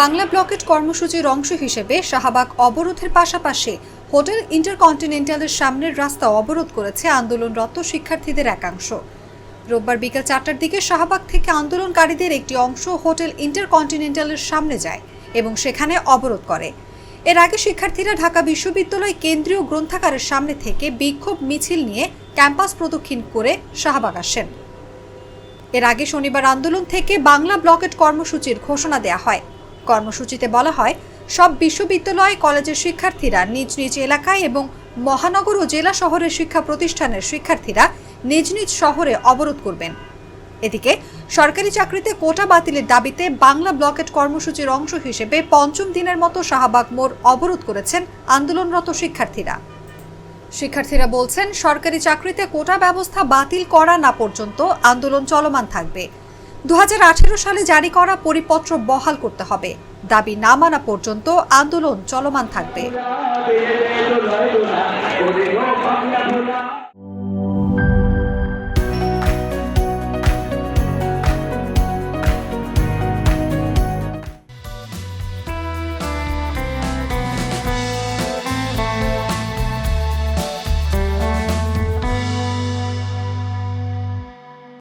Bangla blockade কর্মসূচির অংশ হিসেবে শাহবাগ অবরোধের পাশাপাশি হোটেল ইন্টারকন্টিনেন্টালের সামনের রাস্তা অবরোধ করেছে আন্দোলনরত শিক্ষার্থীদের একাংশ। রোববার বিকেল চারটার দিকে শাহবাগ থেকে আন্দোলনকারীদের একটি অংশ হোটেল ইন্টারকন্টিনেন্টালের সামনে যায় এবং সেখানে অবরোধ করে। এর আগে শিক্ষার্থীরা ঢাকা বিশ্ববিদ্যালয় কেন্দ্রীয় গ্রন্থাগারের সামনে থেকে বিক্ষোভ মিছিল নিয়ে ক্যাম্পাস প্রদক্ষিণ করে শাহবাগ আসেন। এর আগে শনিবার আন্দোলন থেকে বাংলা ব্লকেট কর্মসূচির ঘোষণা দেয়া হয়। কর্মসূচিতে বলা হয়, সব বিশ্ববিদ্যালয় কলেজের শিক্ষার্থীরা নিজ নিজ এলাকায় এবং মহানগর ও জেলা শহরের শিক্ষা প্রতিষ্ঠানের শিক্ষার্থীরা নিজ নিজ শহরে অবরোধ করবেন। এদিকে, সরকারি চাকরিতে কোটা বাতিলের দাবিতে বাংলা ব্লকেট কর্মসূচির অংশ হিসেবে পঞ্চম দিনের মতো শাহবাগ মোড় অবরোধ করেছেন আন্দোলনরত শিক্ষার্থীরা। শিক্ষার্থীরা বলছেন, সরকারি চাকরিতে কোটা ব্যবস্থা বাতিল করা না পর্যন্ত আন্দোলন চলমান থাকবে। দু হাজার আঠেরো সালে জারি করা পরিপত্র বহাল করতে হবে। দাবি না মানা পর্যন্ত আন্দোলন চলমান থাকবে।